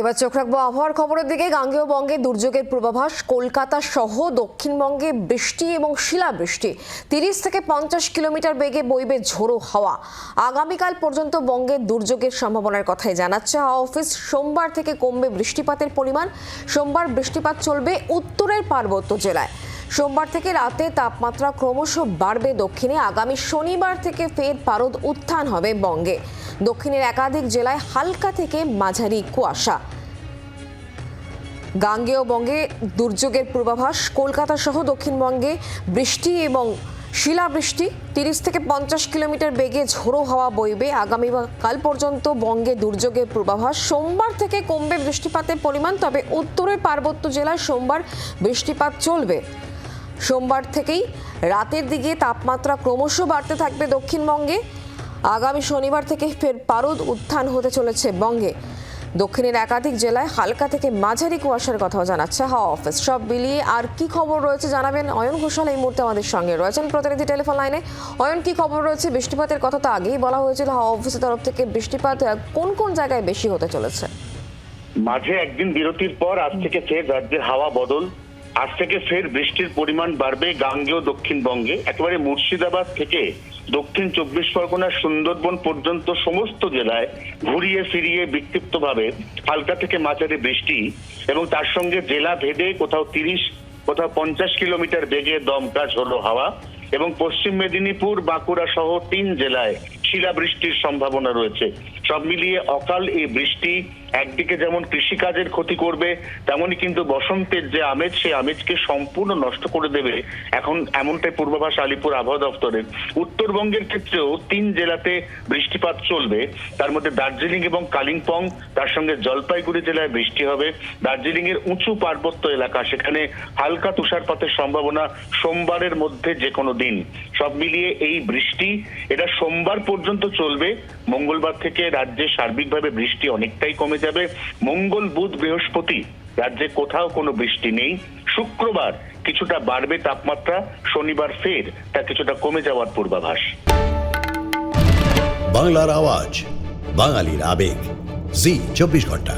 এবার চোখ রাখব আবহাওয়ার খবরের দিকে। গাঙ্গেয় বঙ্গে দুর্যোগের পূর্বাভাস, কলকাতা সহ দক্ষিণবঙ্গে বৃষ্টি এবং শিলাবৃষ্টি। তিরিশ থেকে পঞ্চাশ কিলোমিটার বেগে বইবে ঝোড়ো হাওয়া। আগামীকাল পর্যন্ত বঙ্গে দুর্যোগের সম্ভাবনার কথাই জানাচ্ছে হাওয়া অফিস। সোমবার থেকে কমবে বৃষ্টিপাতের পরিমাণ। সোমবার বৃষ্টিপাত চলবে উত্তরের পার্বত্য জেলায়। সোমবার থেকে রাতে তাপমাত্রা ক্রমশ বাড়বে দক্ষিণে। আগামী শনিবার থেকে ফের পারদ উত্থান হবে বঙ্গে। দক্ষিণের একাধিক জেলায় হালকা থেকে মাঝারি কুয়াশা। গাঙ্গেয় বঙ্গে দুর্যোগের পূর্বাভাস। কলকাতা সহ দক্ষিণবঙ্গে বৃষ্টি এবং শিলাবৃষ্টি। তিরিশ থেকে পঞ্চাশ কিলোমিটার বেগে ঝোড়ো হাওয়া বইবে। আগামী কাল পর্যন্ত বঙ্গে দুর্যোগের পূর্বাভাস। সোমবার থেকে কমবে বৃষ্টিপাতের পরিমাণ, তবে উত্তরের পার্বত্য জেলায় সোমবার বৃষ্টিপাত চলবে। সোমবার থেকেই রাতের দিকে তাপমাত্রা ক্রমশ বাড়তে থাকবে দক্ষিণবঙ্গে। আগামী শনিবার থেকে ফের পারদ উত্থান হতে চলেছে বঙ্গে। দক্ষিণের একাধিক জেলায় হালকা থেকে মাঝারি কুয়াশার কথাও জানাচ্ছে হাওয়া অফিস। সব মিলিয়ে আর কি খবর রয়েছে জানাবেন অয়ন ঘোষাল এই মুহূর্তে আমাদের সঙ্গে রয়েছেন প্রতিনিধি টেলিফোন লাইনে। অয়ন, কি খবর রয়েছে? বৃষ্টিপাতের কথা তো আগেই বলা হয়েছিল হাওয়া অফিসের তরফ থেকে বৃষ্টিপাত কোন কোন জায়গায় বেশি হতে চলেছে? মাঝে একদিন বিরতির পর আজ থেকে ফের রাজ্যের হাওয়া বদল। আজ থেকে ফের বৃষ্টির পরিমাণ বাড়বে গাঙ্গেয় দক্ষিণবঙ্গে। একেবারে মুর্শিদাবাদ থেকে দক্ষিণ চব্বিশ পরগনার সুন্দরবন পর্যন্ত সমস্ত জেলায় ঘুরিয়ে ফিরিয়ে বিক্ষিপ্তভাবে হালকা থেকে মাঝারি বৃষ্টি এবং তার সঙ্গে জেলা ভেদে কোথাও তিরিশ, কোথাও পঞ্চাশ কিলোমিটার বেগে দমকা ঝোড়ো হাওয়া এবং পশ্চিম মেদিনীপুর, বাঁকুড়া সহ তিন জেলায় শিলাবৃষ্টির সম্ভাবনা রয়েছে। সব মিলিয়ে অকাল এই বৃষ্টি একদিকে যেমন কৃষিকাজের ক্ষতি করবে তেমনই কিন্তু বসন্তের যে আমেজ, সেই আমেজকে সম্পূর্ণ নষ্ট করে দেবে এখন এমনটাই পূর্বাভাস আলিপুর আবহাওয়া দপ্তরের। উত্তরবঙ্গের ক্ষেত্রেও তিন জেলাতে বৃষ্টিপাত চলবে। তার মধ্যে দার্জিলিং এবং কালিম্পং, তার সঙ্গে জলপাইগুড়ি জেলায় বৃষ্টি হবে। দার্জিলিং এর উঁচু পার্বত্য এলাকা, সেখানে হালকা তুষারপাতের সম্ভাবনা সোমবারের মধ্যে যে কোনো দিন। সব মিলিয়ে এই বৃষ্টি, এটা সোমবার পর্যন্ত চলবে। মঙ্গলবার থেকে রাজ্যে সার্বিকভাবে বৃষ্টি অনেকটাই কমে যাবে মঙ্গল বুধ বৃহস্পতি রাজ্যে কোথাও কোনো বৃষ্টি নেই। শুক্রবার কিছুটা বাড়বে তাপমাত্রা, শনিবার ফের তা কিছুটা কমে যাওয়ার পূর্বাভাস। বাংলার আওয়াজ, বাঙালির আবেগ। জি, চব্বিশ ঘণ্টা।